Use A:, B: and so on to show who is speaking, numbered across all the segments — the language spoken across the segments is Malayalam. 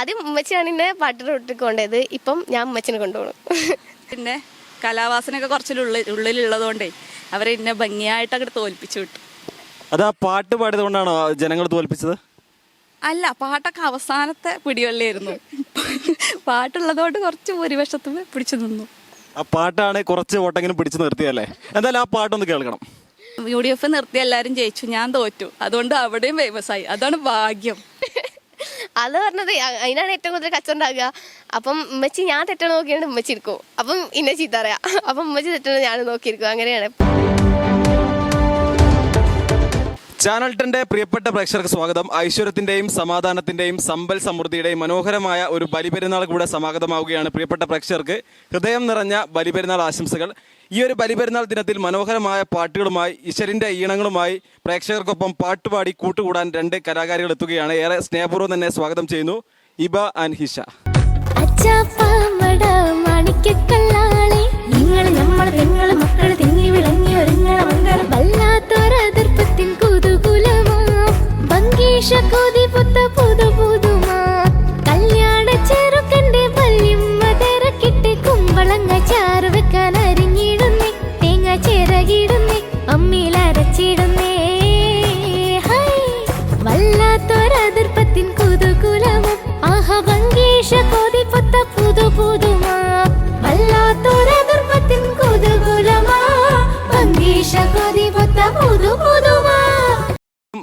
A: ആദ്യം ഉമ്മച്ചിയാണ് എന്നെ പാട്ടിന് റൂട്ടിൽ കൊണ്ടുപോയത് ഇപ്പം ഞാൻ ഉമ്മച്ചിനെ കൊണ്ടുപോകണം
B: പിന്നെ കലാവാസനൊക്കെ കുറച്ചുള്ളിൽ ഉള്ളിലുള്ളതുകൊണ്ടേ അവരെ എന്നെ ഭംഗിയായിട്ട് അങ്ങോട്ട് തോൽപ്പിച്ചു വിട്ടു.
C: അതാ ആ പാട്ട് പാടിയത് കൊണ്ടാണോ ജനങ്ങൾ തോൽപ്പിച്ചത്?
B: അല്ല പാട്ടൊക്കെ അവസാനത്തെ പിടിവള്ളിയായിരുന്നു. പാട്ടുള്ളതുകൊണ്ട് കുറച്ച് ഭൂരിപക്ഷത്തിന് പിടിച്ചു നിന്നു.
C: ആ പാട്ടാണ് കുറച്ച് ഓട്ടെങ്കിലും പിടിച്ചു നിർത്തിയല്ലേ? എന്തായാലും ആ പാട്ടൊന്ന് കേൾക്കണം.
B: യു ഡി എഫ് നിർത്തി എല്ലാവരും ജയിച്ചു ഞാൻ തോറ്റു. അതുകൊണ്ട് അവിടെയും ഫേമസ് ആയി. അതാണ് ഭാഗ്യം.
A: അത് പറഞ്ഞത് അതിനാണ് ഏറ്റവും കൂടുതൽ കച്ചവടം ഉണ്ടാകുക അപ്പം ഉമ്മച്ചി ഞാൻ തെറ്റണം നോക്കിയാണ് ഉമ്മച്ചി ഇരിക്കും. അപ്പം എന്നെ ചീത്ത അറിയാം അപ്പം ഉമ്മച്ചി തെറ്റണം ഞാൻ നോക്കിയിരിക്കും. അങ്ങനെയാണ്.
C: ചാനൽ ടെന്റെ പ്രിയപ്പെട്ട പ്രേക്ഷകർക്ക് സ്വാഗതം. ഐശ്വര്യത്തിന്റെയും സമാധാനത്തിന്റെയും സമ്പൽ സമൃദ്ധിയുടെയും മനോഹരമായ ഒരു ബലിപെരുന്നാൾ കൂടെ സമാഗതമാവുകയാണ് പ്രിയപ്പെട്ട പ്രേക്ഷകർക്ക്. ഹൃദയം നിറഞ്ഞ ബലിപെരുന്നാൾ ആശംസകൾ. ഈ ഒരു ബലിപെരുന്നാൾ ദിനത്തിൽ മനോഹരമായ പാട്ടുകളുമായി ഈശ്വരിന്റെ ഈണങ്ങളുമായി പ്രേക്ഷകർക്കൊപ്പം പാട്ടുപാടി കൂട്ടുകൂടാൻ രണ്ട് കലാകാരികൾ എത്തുകയാണ്. ഏറെ സ്നേഹപൂർവം തന്നെ സ്വാഗതം ചെയ്യുന്നു ഇബ ആൻഡ് ഹിഷ.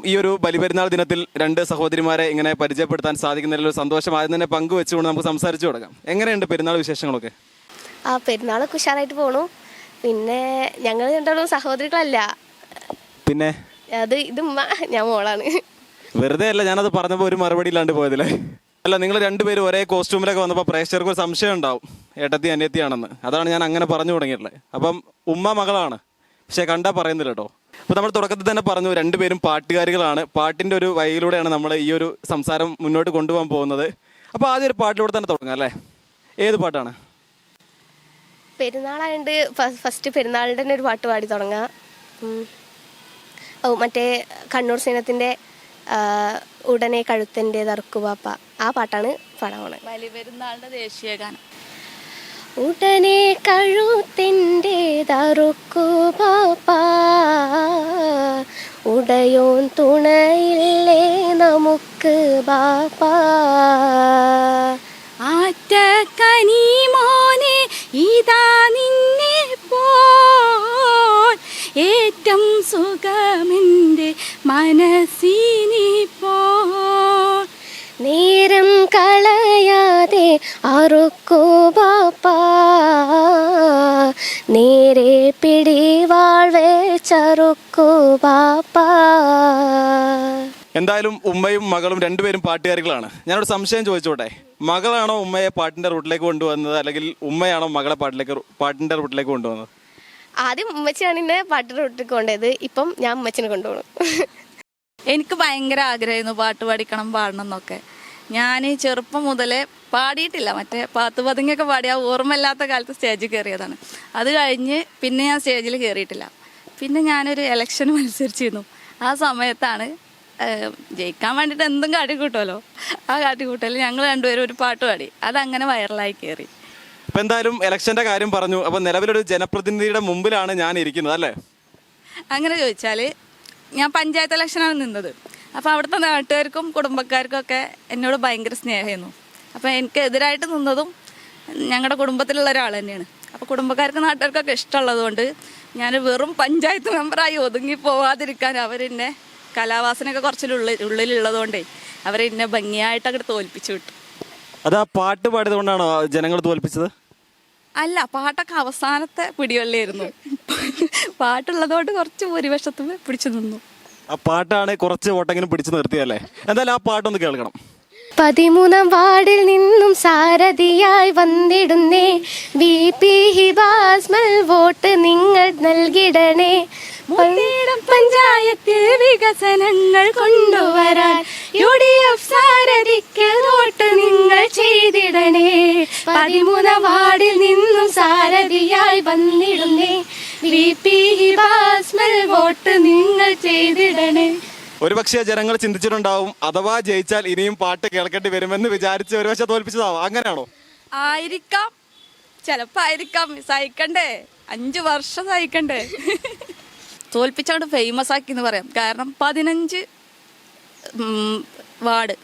C: ഈ ഒരു ബലിപെരുന്നാൾ ദിനത്തിൽ രണ്ട് സഹോദരിമാരെ ഇങ്ങനെ പരിചയപ്പെടുത്താൻ സാധിക്കുന്നതിൽ ഒരു സന്തോഷം. ആദ്യം തന്നെ പങ്കുവെച്ചുകൊണ്ട് നമുക്ക് സംസാരിച്ചു തുടങ്ങാം. എങ്ങനെയുണ്ട് പെരുന്നാൾ വിശേഷങ്ങളൊക്കെ?
A: ആ പെരുന്നാളൊക്കെ ഉഷാറായിട്ട് പോണു. പിന്നെ ഞങ്ങൾ രണ്ടാളും സഹോദരികളല്ല.
C: പിന്നെ?
A: അത് ഇത് ഞാൻ മോളാണ്.
C: വെറുതെ അല്ല ഞാനത് പറഞ്ഞപ്പോൾ ഒരു മറുപടി ഇല്ലാണ്ട് പോയതില്ലേ അല്ല നിങ്ങൾ രണ്ടുപേരും ഒരേ കോസ്റ്റ്യൂമിലൊക്കെ വന്നപ്പോൾ പ്രേക്ഷകർക്ക് ഒരു സംശയം ഉണ്ടാവും. ഏട്ടത്തി അനിയത്തിയാണെന്ന്. അതാണ് ഞാൻ അങ്ങനെ പറഞ്ഞു തുടങ്ങിയിട്ടുള്ളത്. അപ്പം ഉമ്മ മകളാണ്. പക്ഷെ കണ്ടാ പറയുന്നില്ല കേട്ടോ അപ്പോൾ നമ്മൾ തുടക്കത്തിൽ തന്നെ പറഞ്ഞു രണ്ടുപേരും പാട്ടുകാരികളാണ്. പാട്ടിന്റെ ഒരു വഴിയിലൂടെയാണ് നമ്മൾ ഈ ഒരു സംസാരം മുന്നോട്ട് കൊണ്ടുപോകാൻ പോകുന്നത്. അപ്പോൾ ആദ്യം ഒരു പാട്ടിലൂടെ തന്നെ തുടങ്ങാം അല്ലേ? ഏത് പാട്ടാണ്?
A: പെരുന്നാളായതുകൊണ്ട് ഫസ്റ്റ് പെരുന്നാളിന്റെ തന്നെ ഒരു പാട്ട് പാടി തുടങ്ങാം. ഓ മറ്റേ കണ്ണൂർ സീനത്തിന്റെ ഉടനെ കഴുത്തിന്റെ തറക്കുപാപ്പ ആ പാട്ടാണ് പാടാൻ പോണത്
B: ബലിപെരുന്നാളിന്റെ ദേശീയ ഗാനം.
A: ഉടനെ കഴുത്തിന്റെ തറുക്കു പാപ്പ. ഉടയോൻ തുണയില്ലേ നമുക്ക് ബാപ്പാ. അറുക്കു ബാപ്പ? നേരെ പിടിവാൾ ചറുക്കൂ ബാപ്പ.
C: എന്തായാലും ഉമ്മയും മകളും രണ്ടുപേരും പാട്ടുകാരികളാണ്. ഞാനൊരു സംശയം ചോദിച്ചോട്ടെ? മകളാണോ ഉമ്മയെ പാട്ടിന്റെ റൂട്ടിലേക്ക് കൊണ്ടുവന്നത്? അല്ലെങ്കിൽ ഉമ്മയാണോ മകളെ പാട്ടിലേക്ക് പാട്ടിന്റെ റൂട്ടിലേക്ക് കൊണ്ടുവന്നത്?
A: ആദ്യം ഉമ്മച്ചിയാണ് എന്നെ പാട്ടിന്റെ റൂട്ടിൽ കൊണ്ടുപോയത്. ഇപ്പം ഞാൻ ഉമ്മച്ചിനെ കൊണ്ടുപോകണം
B: എനിക്ക് ഭയങ്കര ആഗ്രഹമായിരുന്നു പാട്ട് പഠിക്കണം പാടണം എന്നൊക്കെ. ഞാൻ ചെറുപ്പം മുതലേ പാടിയിട്ടില്ല. മറ്റേ പാത്ത് പതുങ്ങിയൊക്കെ പാടിയ ഓർമ്മയില്ലാത്ത കാലത്ത് സ്റ്റേജിൽ കയറിയതാണ് അത് കഴിഞ്ഞ് പിന്നെ ഞാൻ സ്റ്റേജിൽ കയറിയിട്ടില്ല പിന്നെ ഞാനൊരു ഇലക്ഷൻ മത്സരിച്ചിരുന്നു. ആ സമയത്താണ് ജയിക്കാൻ വേണ്ടിയിട്ട് എന്തും കാട്ടിക്കൂട്ടുമല്ലോ ആ കാട്ടിക്കൂട്ടൽ ഞങ്ങൾ രണ്ടുപേരും ഒരു പാട്ട് പാടി. അതങ്ങനെ വൈറലായി കയറി
C: അപ്പം എന്തായാലും ഇലക്ഷന്റെ കാര്യം പറഞ്ഞു. അപ്പം നിലവിലൊരു ജനപ്രതിനിധിയുടെ മുമ്പിലാണ് ഞാൻ ഇരിക്കുന്നത് അല്ലേ?
B: അങ്ങനെ ചോദിച്ചാൽ ഞാൻ പഞ്ചായത്ത് ഇലക്ഷനാണ് നിന്നത്. അപ്പോൾ അവിടുത്തെ നാട്ടുകാർക്കും കുടുംബക്കാർക്കും ഒക്കെ എന്നോട് ഭയങ്കര സ്നേഹമായിരുന്നു. അപ്പോൾ എനിക്ക് എതിരായിട്ട് നിന്നതും ഞങ്ങളുടെ കുടുംബത്തിലുള്ള ഒരാൾ തന്നെയാണ്. അപ്പോൾ കുടുംബക്കാർക്ക് നാട്ടുകാർക്കൊക്കെ ഇഷ്ടമുള്ളത് കൊണ്ട് ഞാൻ വെറും പഞ്ചായത്ത് മെമ്പറായി ഒതുങ്ങി പോവാതിരിക്കാൻ അവരെന്നെ കലാവാസനയൊക്കെ കുറച്ച് ഉള്ളിൽ ഉള്ളിലുള്ളതുകൊണ്ടേ അവരെന്നെ ഭംഗിയായിട്ട് അങ്ങോട്ട് തോൽപ്പിച്ചു വിട്ടു.
C: അത് ആ പാട്ട് പാടിയത് കൊണ്ടാണോ ജനങ്ങൾ തോൽപ്പിച്ചത്?
B: അല്ല പാട്ടൊക്കെ അവസാനത്തെ പിടിവള്ളിയായിരുന്നു. പാട്ടുള്ളതുകൊണ്ട് കുറച്ച് ഭൂരിപക്ഷത്തും പിടിച്ചു നിന്നു.
C: ആ പാട്ടാണ് കുറച്ച് ഓട്ടെങ്കിലും പിടിച്ചു നിർത്തിയല്ലേ? എന്തായാലും ആ പാട്ടൊന്ന് കേൾക്കണം.
A: പതിമൂന്നാം വാർഡിൽ നിന്നും സാരഥിയായി വന്നിടുന്നേ. വി. പി. ഹിബാസ്മൽ വോട്ട് നിങ്ങൾ നൽകിടണേ.
B: പഞ്ചായത്തിൽ വികസനങ്ങൾ കൊണ്ടുവരാൻ യു ഡി എഫ് സാരഥിക്ക് വോട്ട് നിങ്ങൾ ചെയ്തിടണേ.
A: പതിമൂന്നാം വാർഡിൽ നിന്നും സാരഥിയായി വന്നിടുന്നേ. വി. പി. ഹിബാസ്മൽ വോട്ട് നിങ്ങൾ ചെയ്തിടണേ.
C: ഒരുപക്ഷെ ജനങ്ങൾ ചിന്തിച്ചിട്ടുണ്ടാവും അഥവാ ജയിച്ചാൽ ഇനിയും പാട്ട് കേൾക്കേണ്ടി വരുമെന്ന് വിചാരിച്ച് ഒരുപക്ഷെ തോൽപ്പിച്ചതാവും. അങ്ങനെയാണോ?
B: ആയിരിക്കാം. ചിലപ്പോ ആയിരിക്കാം സഹിക്കണ്ടേ. അഞ്ചു വർഷം സഹിക്കണ്ടേ. തോൽപ്പിച്ചോണ്ട് ഫേമസ് ആക്കി എന്ന് പറയാം. കാരണം പതിനഞ്ച് വാർഡ്.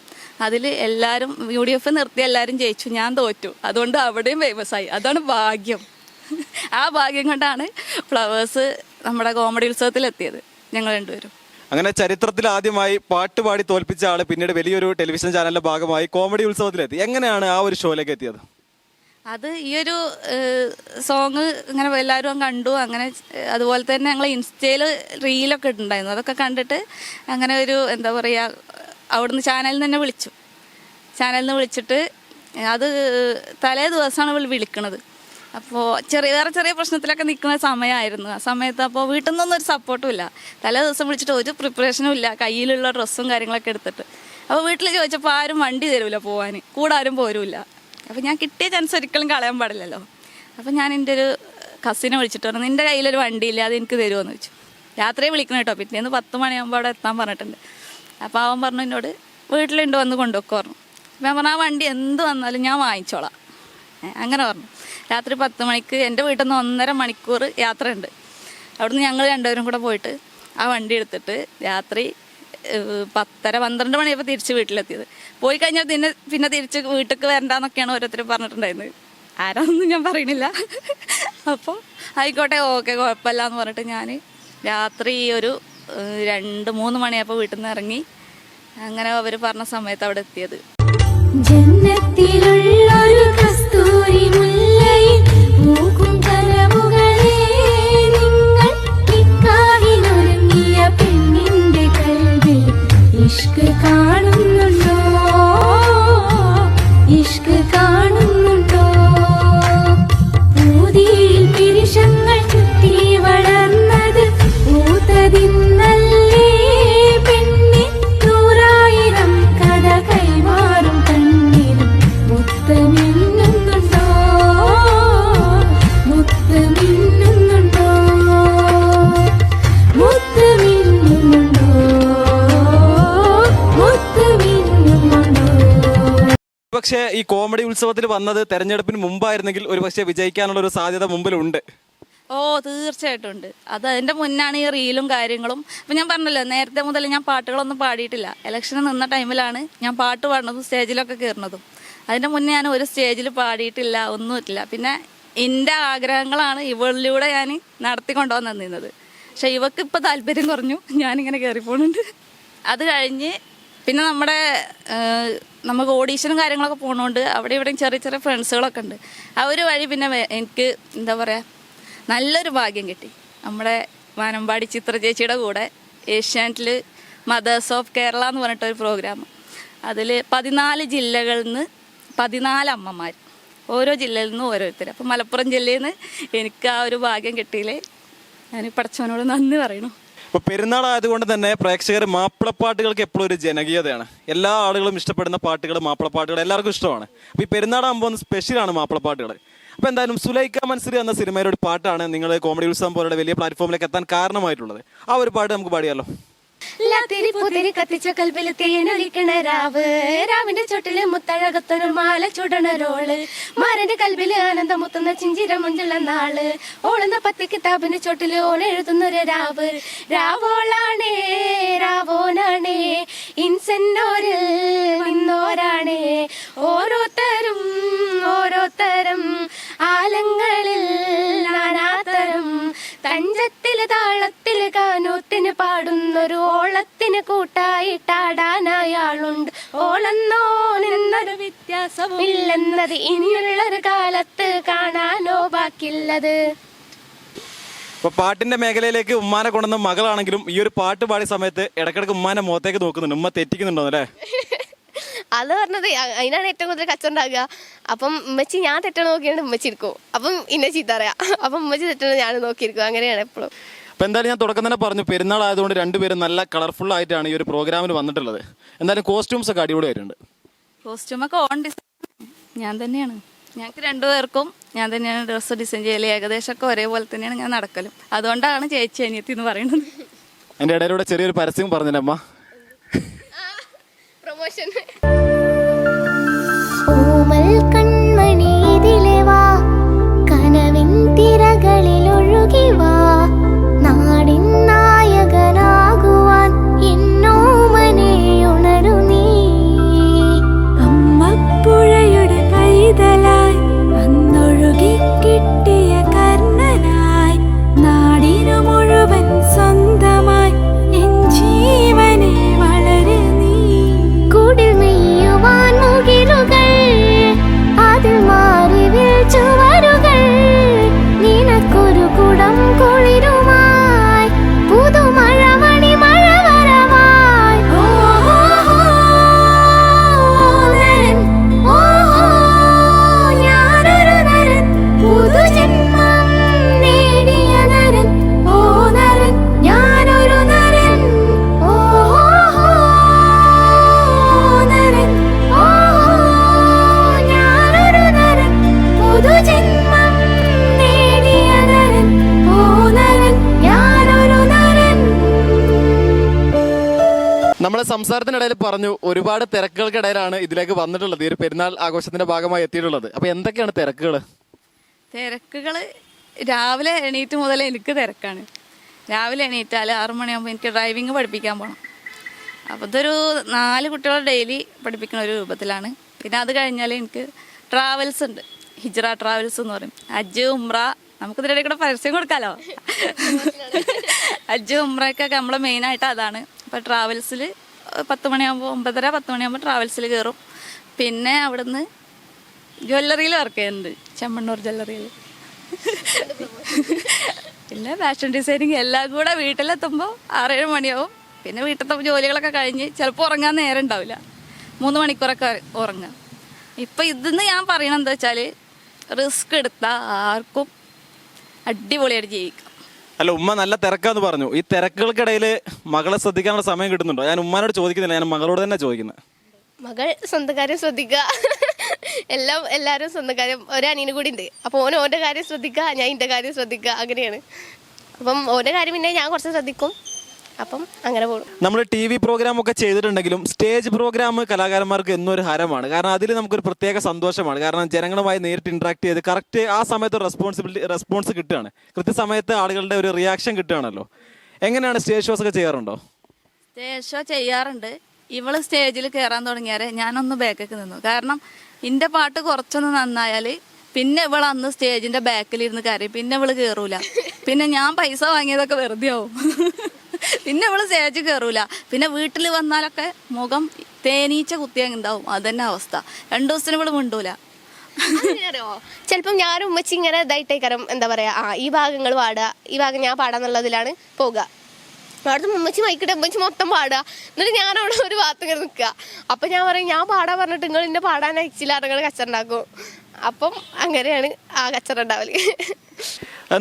B: അതിൽ എല്ലാവരും യു ഡി എഫ് നിർത്തി എല്ലാവരും ജയിച്ചു. ഞാൻ തോറ്റു. അതുകൊണ്ട് അവിടെയും ഫേമസ് ആയി. അതാണ് ഭാഗ്യം. ആ ഭാഗ്യം കൊണ്ടാണ് ഫ്ലവേഴ്സ് നമ്മുടെ കോമഡി ഉത്സവത്തിലെത്തിയത്. ഞങ്ങൾ രണ്ടുപേരും.
C: അങ്ങനെ ചരിത്രത്തിൽ ആദ്യമായി പാട്ടുപാടി തോൽപ്പിച്ച ആൾ പിന്നീട് വലിയൊരു ടെലിവിഷൻ ചാനലിന്റെ ഭാഗമായി കോമഡി ഉത്സവത്തിലെത്തി. എങ്ങനെയാണ് ആ ഒരു ഷോയിലേക്ക് എത്തിയത്?
B: അത് ഈ ഒരു സോങ് ഇങ്ങനെ എല്ലാവരും കണ്ടു. അങ്ങനെ അതുപോലെ തന്നെ ഞങ്ങൾ ഇൻസ്റ്റയിൽ റീലൊക്കെ ഇട്ടുണ്ടായിരുന്നു അതൊക്കെ കണ്ടിട്ട് അങ്ങനെ ഒരു എന്താ പറയുക അവിടുന്ന് ചാനലിൽ നിന്ന് തന്നെ വിളിച്ചു. ചാനലിൽ നിന്ന് വിളിച്ചിട്ട് അത് തലേ ദിവസമാണ് ഇവൾ വിളിക്കണത്. അപ്പോൾ ചെറിയ വേറെ ചെറിയ പ്രശ്നത്തിലൊക്കെ നിൽക്കുന്ന സമയമായിരുന്നു. ആ സമയത്ത് അപ്പോൾ വീട്ടിൽ നിന്നൊന്നും ഒരു സപ്പോർട്ടും ഇല്ല. തലേ ദിവസം വിളിച്ചിട്ട് ഒരു പ്രിപ്പറേഷനും ഇല്ല. കയ്യിലുള്ള ഡ്രസ്സും കാര്യങ്ങളൊക്കെ എടുത്തിട്ട്. അപ്പോൾ വീട്ടിൽ ചോദിച്ചപ്പോൾ ആരും വണ്ടി തരൂല പോകാൻ കൂടെ ആരും പോരൂല്ല. അപ്പോൾ ഞാൻ കിട്ടിയ ചാൻസ് ഒരിക്കലും കളയാൻ പാടില്ലല്ലോ. അപ്പോൾ ഞാൻ എന്റെ ഒരു കസിനെ വിളിച്ചിട്ട് പറഞ്ഞു നിന്റെ കയ്യിലൊരു വണ്ടിയില്ല? അത് എനിക്ക് തരുമോ എന്ന് ചോദിച്ചു. രാത്രി വിളിക്കണം കേട്ടോ. പിറ്റേന്ന് പത്ത് മണിയാകുമ്പോൾ അവിടെ എത്താൻ പറഞ്ഞിട്ടുണ്ട്. അപ്പോൾ അവൻ പറഞ്ഞു എന്നോട് വീട്ടിലുണ്ട് വന്ന് കൊണ്ടുവെക്കോ പറഞ്ഞു. അപ്പോൾ ഞാൻ പറഞ്ഞു ആ വണ്ടി എന്ത് വന്നാലും ഞാൻ വാങ്ങിച്ചോളാം. അങ്ങനെ പറഞ്ഞു. രാത്രി പത്ത് മണിക്ക് എന്റെ വീട്ടിൽ നിന്ന് ഒന്നര മണിക്കൂർ യാത്രയുണ്ട്. അവിടുന്ന് ഞങ്ങൾ രണ്ടുപേരും കൂടെ പോയിട്ട് ആ വണ്ടി എടുത്തിട്ട് രാത്രി പത്തര പന്ത്രണ്ട് മണിയപ്പോൾ തിരിച്ച് വീട്ടിലെത്തിയത്. പോയി കഴിഞ്ഞാൽ പിന്നെ പിന്നെ തിരിച്ച് വീട്ടിലേക്ക് വരണ്ടെന്നൊക്കെയാണ് ഓരോരുത്തർ പറഞ്ഞിട്ടുണ്ടായിരുന്നത്. ആരാന്നൊന്നും ഞാൻ പറയണില്ല. അപ്പോൾ ആയിക്കോട്ടെ ഓക്കെ കുഴപ്പമില്ല എന്ന് പറഞ്ഞിട്ട് ഞാൻ രാത്രി ഒരു രണ്ട് മൂന്ന് മണിയപ്പോൾ വീട്ടിൽ നിന്ന് ഇറങ്ങി. അങ്ങനെ അവർ പറഞ്ഞ സമയത്ത് അവിടെ എത്തിയത്.
D: ജന്നത്തിലുള്ളൊരു ഇഷ്ക് കാണുന്നുണ്ടോ? ഇഷ്ക് കാണുന്നുണ്ടോ
C: പക്ഷേ ഈ കോമഡി ഉത്സവത്തിൽ വന്നത് തെരഞ്ഞെടുപ്പിന് മുമ്പായിരുന്നെങ്കിൽ ഒരുപക്ഷെ വിജയിക്കാനുള്ള ഒരു സാധ്യത മുമ്പിലുണ്ട്.
B: ഓ തീർച്ചയായിട്ടും ഉണ്ട്. അത് അതിന്റെ മുന്നാണ് ഈ റീലും കാര്യങ്ങളും. അപ്പം ഞാൻ പറഞ്ഞല്ലോ നേരത്തെ മുതൽ ഞാൻ പാട്ടുകളൊന്നും പാടിയിട്ടില്ല. ഇലക്ഷന് നിന്ന ടൈമിലാണ് ഞാൻ പാട്ട് പാടുന്നതും സ്റ്റേജിലൊക്കെ കയറുന്നതും. അതിന്റെ മുന്നേ ഞാൻ ഒരു സ്റ്റേജിൽ പാടിയിട്ടില്ല ഒന്നുമില്ല. പിന്നെ എന്റെ ആഗ്രഹങ്ങളാണ് ഇവളിലൂടെ ഞാൻ നടത്തിക്കൊണ്ടുവന്ന് നിന്നത്. പക്ഷെ ഇവക്ക് ഇപ്പോൾ താല്പര്യം കുറഞ്ഞു. ഞാനിങ്ങനെ കയറിപ്പോണുണ്ട്. അത് കഴിഞ്ഞ് പിന്നെ നമ്മുടെ നമുക്ക് ഓഡീഷനും കാര്യങ്ങളൊക്കെ പോകണോണ്ട് അവിടെ ഇവിടെയും ചെറിയ ചെറിയ ഫ്രണ്ട്സുകളൊക്കെ ഉണ്ട്. ആ ഒരു വഴി പിന്നെ എനിക്ക് എന്താ പറയുക നല്ലൊരു ഭാഗ്യം കിട്ടി. നമ്മുടെ വാനമ്പാടി ചിത്ര ചേച്ചിയുടെ കൂടെ ഏഷ്യാനെറ്റിൽ മദേഴ്സ് ഓഫ് കേരള എന്ന് പറഞ്ഞിട്ടൊരു പ്രോഗ്രാം അതിൽ പതിനാല് ജില്ലകളിൽ നിന്ന് പതിനാല് അമ്മമാർ ഓരോ ജില്ലയിൽ നിന്ന് ഓരോരുത്തർ അപ്പം മലപ്പുറം ജില്ലയിൽ നിന്ന് എനിക്ക് ആ ഒരു ഭാഗ്യം കിട്ടിയില്ലേ? ഞാൻ പടച്ചവനോട് നന്ദി പറയണു.
C: ഇപ്പൊ പെരുന്നാൾ ആയതുകൊണ്ട് തന്നെ പ്രേക്ഷകർ മാപ്പിളപ്പാട്ടുകൾക്ക് എപ്പോഴും ഒരു ജനകീയതയാണ്. എല്ലാ ആളുകളും ഇഷ്ടപ്പെടുന്ന പാട്ടുകൾ മാപ്പിളപ്പാട്ടുകൾ എല്ലാവർക്കും ഇഷ്ടമാണ്. അപ്പൊ ഈ പെരുന്നാളാകുമ്പോൾ സ്പെഷ്യലാണ് മാപ്പിളപ്പാട്ടുകൾ അപ്പൊ എന്തായാലും സുലൈക്ക മനസ്സിൽ എന്ന സിനിമയുടെ ഒരു പാട്ടാണ് നിങ്ങൾ കോമഡി ഉത്സവം പോലുള്ള വലിയ പ്ലാറ്റ്ഫോമിലേക്ക് എത്താൻ കാരണമായിട്ടുള്ളത്. ആ ഒരു പാട്ട് നമുക്ക് പാടിയാലോ?
A: ലാത്തിരി പുതിരി കത്തിച്ച കൽപ്പിൽ തേനൊലിക്കണ രാവ്. രാവിന്റെ ചുട്ടിൽ മുത്തഴകത്തൊരു മാല ചുടണ റോൾ മാരന്റെ കൽവിൽ ആനന്ദം മുത്തുന്ന ചിഞ്ചിര മുഞ്ചുള്ള നാൾ. ഓളുന്ന പത്തി കിതാബിന്റെ ചുട്ടിൽ ഓണെഴുതുന്നൊരു രാവ്. രാവോളാണേ രാവോനാണേ ഇൻസെന്നോരിൽ നിന്നോരാണേ. ഓരോരുത്തരും ഓരോരുത്തരം ആലങ്ങളിൽ നാനാതരം തഞ്ചത്തിൽ താളത്തിൽ കാനൂത്തിന് പാടുന്നൊരു ഓളത്തിന് കൂട്ടായിട്ടാടാനായാളുണ്ട്. ഓളെന്നോ നിന്നൊരു വ്യത്യാസവും ഇല്ലെന്നത് ഇനിയുള്ളൊരു കാലത്ത് കാണാനോ ബാക്കിയുള്ളത്
C: ഇപ്പൊ പാട്ടിന്റെ മേഖലയിലേക്ക് ഉമ്മാനെ കൊണ്ടുവന്ന മകളാണെങ്കിലും ഈ ഒരു പാട്ട് പാടിയ സമയത്ത് ഇടക്കിടക്ക് ഉമ്മാനെ മുഖത്തേക്ക് നോക്കുന്നുണ്ട്. ഉമ്മ തെറ്റിക്കുന്നുണ്ടോ അല്ലേ?
A: അത് പറഞ്ഞത് അതിനാണ് ഏറ്റവും കൂടുതൽ കച്ചുണ്ടാകുക അപ്പം ഉമ്മച്ചി ഞാൻ തെറ്റണം നോക്കിയാണ് ഉമ്മച്ചി ഇരിക്കും. അപ്പം ഇന്നെ ചീത്ത അറിയാം അപ്പം ഉമ്മച്ചി തെറ്റണം ഞാൻ നോക്കിയിരിക്കും. അങ്ങനെയാണ് എപ്പോഴും
C: അപ്പൊ എന്തായാലും ഞാൻ തുടക്കം തന്നെ പറഞ്ഞു. പെരുന്നാൾ ആയതുകൊണ്ട് രണ്ടുപേരും നല്ല കളർഫുൾ ആയിട്ടാണ് ഈ ഒരു പ്രോഗ്രാമിന് വന്നിട്ടുള്ളത്. എന്തായാലും കോസ്റ്റ്യൂംസ് ഒക്കെ അടിപൊളിയായിട്ടുണ്ട്
B: കോസ്റ്റ്യൂമൊക്കെ ഓൺ ഡിസൈൻ ഞാൻ തന്നെയാണ്. ഞങ്ങൾക്ക് രണ്ടുപേർക്കും ഞാൻ തന്നെയാണ് ഡ്രസ്സ് ഡിസൈൻ ചെയ്യൽ. ഏകദേശമൊക്കെ ഒരേപോലെ തന്നെയാണ് ഞാൻ നടക്കലും. അതുകൊണ്ടാണ് ചേച്ചി അനിയത്തി എന്ന് പറയുന്നത്.
C: എന്റെ ഇടയിലൂടെ ചെറിയൊരു പരസ്യം പറഞ്ഞില്ലേ emotion. സംസാരത്തിനിടയിൽ പറഞ്ഞു ഒരുപാട് തിരക്കുകൾക്കിടയിലാണ് ഇതിലേക്ക് വന്നിട്ടുള്ളത്. ഈ ഒരു പെരുന്നാൾ ആഘോഷത്തിന്റെ ഭാഗമായി എത്തിയിട്ടുള്ളത്. അപ്പൊ എന്തൊക്കെയാണ് തിരക്കുകൾ
B: തിരക്കുകൾ രാവിലെ എണീറ്റ് മുതൽ എനിക്ക് തിരക്കാണ്. രാവിലെ എണീറ്റാൽ ആറു മണിയാകുമ്പോൾ എനിക്ക് ഡ്രൈവിംഗ് പഠിപ്പിക്കാൻ പോകണം അപ്പോൾ ഇതൊരു നാല് കുട്ടികളെ ഡെയിലി പഠിപ്പിക്കുന്ന ഒരു രൂപത്തിലാണ്. പിന്നെ അത് കഴിഞ്ഞാൽ എനിക്ക് ട്രാവൽസ് ഉണ്ട്. ഹിജ്റ ട്രാവൽസ് എന്ന് പറയും. ഹജ്ജ് ഉംറ നമുക്ക് ഇതിന്റെ കൂടെ പരസ്യം കൊടുക്കാലോ? ഹജ്ജ് ഉംറയ്ക്കൊക്കെ നമ്മളെ മെയിനായിട്ട് അതാണ്. അപ്പോൾ ട്രാവൽസിൽ പത്ത് മണിയാകുമ്പോൾ ഒമ്പതര പത്ത് മണിയാകുമ്പോൾ ട്രാവൽസിൽ കയറും പിന്നെ അവിടുന്ന് ജ്വല്ലറിയിൽ വർക്ക് ചെയ്യുന്നുണ്ട്. ചെമ്മണ്ണൂർ ജ്വല്ലറിയിൽ പിന്നെ ഫാഷൻ ഡിസൈനിങ് എല്ലാം കൂടെ വീട്ടിലെത്തുമ്പോൾ ആറേഴ് മണിയാവും. പിന്നെ വീട്ടിലത്തെ ജോലികളൊക്കെ കഴിഞ്ഞ് ചിലപ്പോൾ ഉറങ്ങാൻ നേരം ഉണ്ടാവില്ല. മൂന്ന് മണിക്കൂറൊക്കെ ഉറങ്ങുക. ഇപ്പം ഇതെന്ന് ഞാൻ പറയണത് എന്താ വെച്ചാൽ റിസ്ക് എടുത്താൽ ആർക്കും അടിപൊളിയായിട്ട് ജീവിക്കാം.
C: അല്ല ഉമ്മ നല്ല തിരക്കാന്ന് പറഞ്ഞു. ഈ തിരക്കുകൾക്കിടയിൽ മകളെ ശ്രദ്ധിക്കാനുള്ള സമയം കിട്ടുന്നുണ്ടോ? ഞാൻ ഉമ്മാനോട് ചോദിക്കുന്നില്ല ഞാൻ മകളോട് തന്നെ ചോദിക്കുന്നത്
A: മകൾ സ്വന്തം കാര്യം ശ്രദ്ധിക്കുക എല്ലാം എല്ലാവരും സ്വന്തം കാര്യം ഒരനിയനും കൂടി ഉണ്ട്. അപ്പോൾ ഓൻ ഓന്റെ കാര്യം ശ്രദ്ധിക്കുക ഞാൻ എന്റെ കാര്യം ശ്രദ്ധിക്കുക അങ്ങനെയാണ്. അപ്പം ഓന്റെ കാര്യം പിന്നെ ഞാൻ കുറച്ച് ശ്രദ്ധിക്കും. അപ്പം അങ്ങനെ പോകും
C: നമ്മൾ ടി വി പ്രോഗ്രാം ഒക്കെ ചെയ്തിട്ടുണ്ടെങ്കിലും സ്റ്റേജ് പ്രോഗ്രാം കലാകാരന്മാർക്ക് എന്നൊരു ഒരു ഹരമാണ്. കാരണം അതിൽ നമുക്കൊരു പ്രത്യേക സന്തോഷമാണ്. കാരണം ജനങ്ങളുമായി നേരിട്ട് ഇന്ററാക്ട് ചെയ്ത് കറക്റ്റ് ആ സമയത്ത് റെസ്പോൺസിബിലിറ്റി റെസ്പോൺസ് കിട്ടുകയാണ്. കൃത്യസമയത്ത് ആളുകളുടെ ഒരു റിയാക്ഷൻ കിട്ടുകയാണല്ലോ. എങ്ങനെയാണ് സ്റ്റേജ് ഷോസ് ഒക്കെ ചെയ്യാറുണ്ടോ?
B: സ്റ്റേജ് ഷോ ചെയ്യാറുണ്ട്. ഇവൾ സ്റ്റേജിൽ കയറാൻ തുടങ്ങിയാരെ ഞാനൊന്ന് ബാക്കൊക്കെ നിന്നു. കാരണം എന്റെ പാട്ട് കുറച്ചൊന്ന് നന്നായാൽ പിന്നെ ഇവൾ അന്ന് സ്റ്റേജിന്റെ ബാക്കിലിരുന്ന് കയറി പിന്നെ ഇവൾ കയറൂല പിന്നെ ഞാൻ പൈസ വാങ്ങിയതൊക്കെ വെറുതെ ആവും. പിന്നെ ഇവൾ സ്റ്റേജ് കയറൂല പിന്നെ വീട്ടിൽ വന്നാലൊക്കെ മുഖം തേനീച്ച കുത്തിയുണ്ടാവും അതന്നെ അവസ്ഥ. രണ്ടു ദിവസത്തിന് ഇവൾ മിണ്ടൂല.
A: ചിലപ്പം ഞാനും ഉമ്മച്ചി ഇങ്ങനെ ഇതായിട്ടേക്കാരം. എന്താ പറയാ ആ ഈ ഭാഗങ്ങൾ പാടുക ഈ ഭാഗം ഞാൻ പാടാന്നുള്ളതിലാണ് പോകുക അവിടുത്തെ ഉമ്മച്ചി മൈക്കിട്ട് ഉമ്മച്ചി മൊത്തം പാടുക. എന്നിട്ട് ഞാൻ അവിടെ ഒരു ഭാഗത്ത് ഇങ്ങനെ നിൽക്കുക. അപ്പം ഞാൻ പറയും ഞാൻ പാടാൻ പറഞ്ഞിട്ട് നിങ്ങൾ എന്നെ പാടാൻ അയച്ചില്ല നിങ്ങൾ കച്ചറുണ്ടാക്കും അപ്പം അങ്ങനെയാണ് ആ കച്ചറ
C: ഉണ്ടാവൽ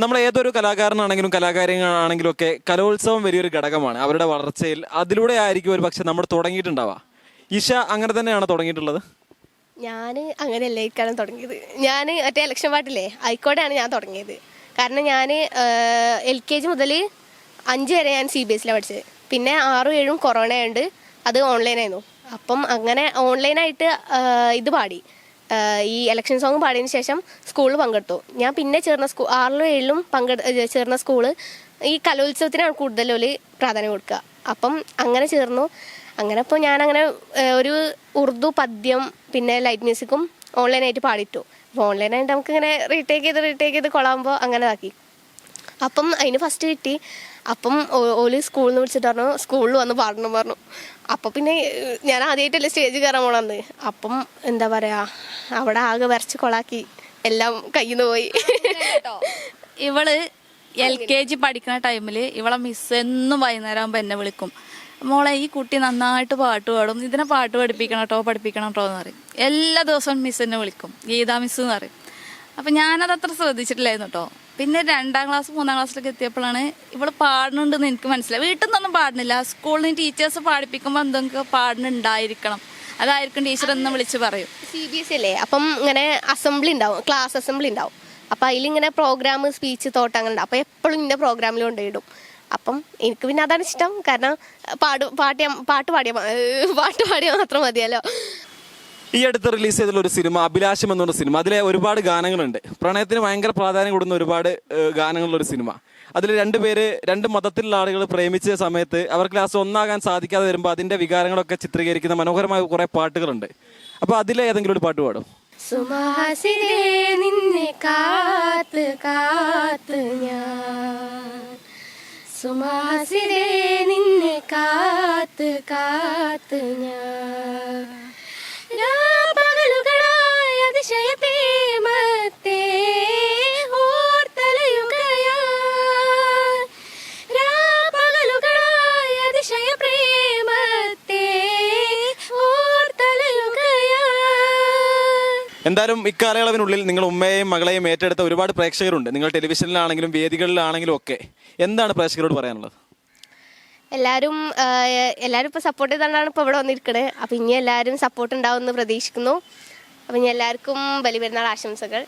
C: നമ്മൾ ഏതൊരു കലാകാരനാണെങ്കിലും കലാകാരികളാണെങ്കിലും ഒക്കെ കലോത്സവം വലിയൊരു ഘടകമാണ്. അവരുടെ വളർച്ചയിൽ അതിലൂടെ ആയിരിക്കും ഒരു പക്ഷെ നമ്മൾ തുടങ്ങിയിട്ടുണ്ടാവാ ഇഷ അങ്ങനെ തന്നെയാണ് തുടങ്ങിയിട്ടുള്ളത്?
A: ഞാൻ അങ്ങനെയല്ല ഇക്കാലം തുടങ്ങിയത്. ഞാൻ മറ്റേ ഇലക്ഷൻ പാട്ടില്ലേ ആയിക്കോട്ടെയാണ് ഞാൻ തുടങ്ങിയത്. കാരണം ഞാൻ എൽ കെ ജി മുതൽ അഞ്ച് വരെ ഞാൻ സി ബി എസിലാണ് പഠിച്ചത്. പിന്നെ ആറും ഏഴും കൊറോണ ഉണ്ട് അത് ഓൺലൈനായിരുന്നു അപ്പം അങ്ങനെ ഓൺലൈനായിട്ട് ഇത് പാടി. ഈ ഇലക്ഷൻ സോങ് പാടിയതിന് ശേഷം സ്കൂളിൽ പങ്കെടുത്തു. ഞാൻ പിന്നെ ചേർന്ന സ്കൂൾ ആറിലും ഏഴിലും പങ്കെടു ചേർന്ന സ്കൂൾ ഈ കലോത്സവത്തിനാണ് കൂടുതൽ ഒരു പ്രാധാന്യം കൊടുക്കുക. അപ്പം അങ്ങനെ ചേർന്നു. അങ്ങനെ ഇപ്പോൾ ഞാനങ്ങനെ ഒരു ഉറുദു പദ്യം പിന്നെ ലൈറ്റ് മ്യൂസിക്കും ഓൺലൈനായിട്ട് പാടിയിട്ടു. അപ്പോൾ ഓൺലൈനായിട്ട് നമുക്ക് ഇങ്ങനെ റീടേക്ക് ചെയ്ത് റീടേക്ക് ചെയ്ത് കൊള്ളാകുമ്പോൾ അങ്ങനെ ഇതാക്കി. അപ്പം അതിന് ഫസ്റ്റ് കിട്ടി. അപ്പം ഓൽ സ്കൂളിൽ നിന്ന് വിളിച്ചിട്ട് പറഞ്ഞു സ്കൂളിൽ വന്ന് പാടണം പറഞ്ഞു. അപ്പം പിന്നെ ഞാൻ ആദ്യമായിട്ടല്ലേ സ്റ്റേജ് കയറാൻ പോണന്ന് അപ്പം എന്താ പറയാ അവിടെ ആകെ വരച്ച് കൊളാക്കി. എല്ലാം കയ്യിൽ നിന്ന് പോയി.
B: ഇവൾ എൽ കെ ജി പഠിക്കുന്ന ടൈമിൽ ഇവളെ മിസ് എന്നും വൈകുന്നേരം ആകുമ്പോൾ എന്നെ വിളിക്കും. മോളെ ഈ കുട്ടി നന്നായിട്ട് പാട്ട് പാടും. ഇതിനെ പാട്ട് പഠിപ്പിക്കണം കേട്ടോ പഠിപ്പിക്കണം കേട്ടോ എന്ന് പറയും. എല്ലാ ദിവസവും മിസ് എന്നെ വിളിക്കും. ഗീതാ മിസ് എന്ന് പറയും. അപ്പം ഞാനത് അത്ര ശ്രദ്ധിച്ചിട്ടില്ലായിരുന്നു കേട്ടോ പിന്നെ രണ്ടാം ക്ലാസ് മൂന്നാം ക്ലാസ്സിലൊക്കെ എത്തിയപ്പോഴാണ് ഇവൾ പാടുന്നുണ്ടെന്ന് എനിക്ക് മനസ്സിലായി. വീട്ടിൽ നിന്നൊന്നും പാടുന്നില്ല. സ്കൂളിൽ നിന്ന് ടീച്ചേഴ്സ് പാടിപ്പിക്കുമ്പോൾ എന്തെങ്കിലും പാടുന്നുണ്ടായിരിക്കണം. അതായിരിക്കും ടീച്ചർ എന്ന് വിളിച്ച് പറയും.
A: സി ബി എസ് അല്ലേ? അപ്പം ഇങ്ങനെ അസംബ്ലി ഉണ്ടാവും. ക്ലാസ് അസംബ്ലി ഉണ്ടാവും. അപ്പം അതിലിങ്ങനെ പ്രോഗ്രാം സ്പീച്ച് തോട്ട് അങ്ങനെ ഉണ്ടാവും അപ്പം എപ്പോഴും ഇന്ന പ്രോഗ്രാമിൽ കൊണ്ടുപോയിടും. അപ്പം എനിക്ക് പിന്നെ അതാണ് ഇഷ്ടം. കാരണം പാട് പാട്ട് പാട്ട് പാടിയ പാട്ട് പാടിയാൽ മാത്രം മതിയല്ലോ.
C: ഈ അടുത്ത് റിലീസ് ചെയ്തിട്ടുള്ള ഒരു സിനിമ അഭിലാഷം എന്നുള്ള സിനിമ. അതിലെ ഒരുപാട് ഗാനങ്ങളുണ്ട്. പ്രണയത്തിന് ഭയങ്കര പ്രാധാന്യം കൊടുക്കുന്ന ഒരുപാട് ഗാനങ്ങളുള്ള ഒരു സിനിമ. അതിൽ രണ്ട് പേര് രണ്ട് മതത്തിലുള്ള ആളുകൾ പ്രേമിച്ച സമയത്ത് അവർക്ക് ലാസ്റ്റ് ഒന്നാകാൻ സാധിക്കാതെ വരുമ്പോൾ അതിന്റെ വികാരങ്ങളൊക്കെ ചിത്രീകരിക്കുന്ന മനോഹരമായ കുറേ പാട്ടുകളുണ്ട്. അപ്പോൾ അതിലെ ഏതെങ്കിലും ഒരു പാട്ട് പാടും.
A: സുമാസിനേ നിന്നെ കാത്ത് കാത്ത് ഞാൻ. സുമാസിനേ നിന്നെ കാത്ത് കാത്ത് ഞാൻ. അതിശയ
C: എന്തായാലും ഇക്കാലയളവിനുള്ളിൽ നിങ്ങൾ ഉമ്മയെയും മകളെയും ഏറ്റെടുത്ത ഒരുപാട് പ്രേക്ഷകരുണ്ട്. നിങ്ങൾ ടെലിവിഷനിലാണെങ്കിലും വേദികളിലാണെങ്കിലും ഒക്കെ. എന്താണ് പ്രേക്ഷകരോട് പറയാനുള്ളത്?
A: എല്ലാവരും എല്ലാവരും ഇപ്പോൾ സപ്പോർട്ട് ചെയ്തുകൊണ്ടാണ് ഇപ്പോൾ ഇവിടെ വന്നിരിക്കുന്നത് അപ്പോൾ ഇനി എല്ലാവരും സപ്പോർട്ട് ഉണ്ടാവുമെന്ന് പ്രതീക്ഷിക്കുന്നു. അപ്പോൾ ഇനി എല്ലാവർക്കും ബലിപെരുന്നാൾ ആശംസകൾ.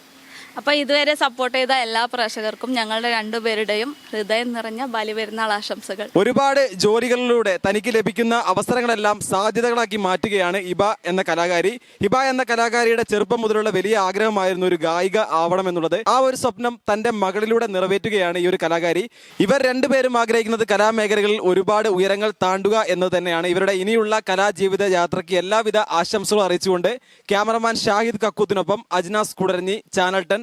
B: അപ്പോൾ ഇതുവരെ സപ്പോർട്ട് ചെയ്ത എല്ലാ പ്രേക്ഷകർക്കും ഞങ്ങളുടെ രണ്ടുപേരുടെയും ഹൃദയം നിറഞ്ഞ ബലിപെരുന്നാൾ ആശംസകൾ.
C: ഒരുപാട് ജോലികളിലൂടെ തനിക്ക് ലഭിക്കുന്ന അവസരങ്ങളെല്ലാം സാധ്യതകളാക്കി മാറ്റുകയാണ് ഇബ എന്ന കലാകാരി. ഹിബ എന്ന കലാകാരിയുടെ ചെറുപ്പം മുതലുള്ള വലിയ ആഗ്രഹമായിരുന്നു ഒരു ഗായിക ആവണം എന്നുള്ളത്. ആ ഒരു സ്വപ്നം തന്റെ മകളിലൂടെ നിറവേറ്റുകയാണ് ഈ ഒരു കലാകാരി. ഇവർ രണ്ടുപേരും ആഗ്രഹിക്കുന്നത് കലാമേഖലകളിൽ ഒരുപാട് ഉയരങ്ങൾ താണ്ടുക എന്നത് തന്നെയാണ്. ഇവരുടെ ഇനിയുള്ള കലാജീവിത യാത്രയ്ക്ക് എല്ലാവിധ ആശംസകളും അറിയിച്ചുകൊണ്ട് cameraman Shahid കക്കൂത്തിനൊപ്പം Ajnas Kudaranji channel ten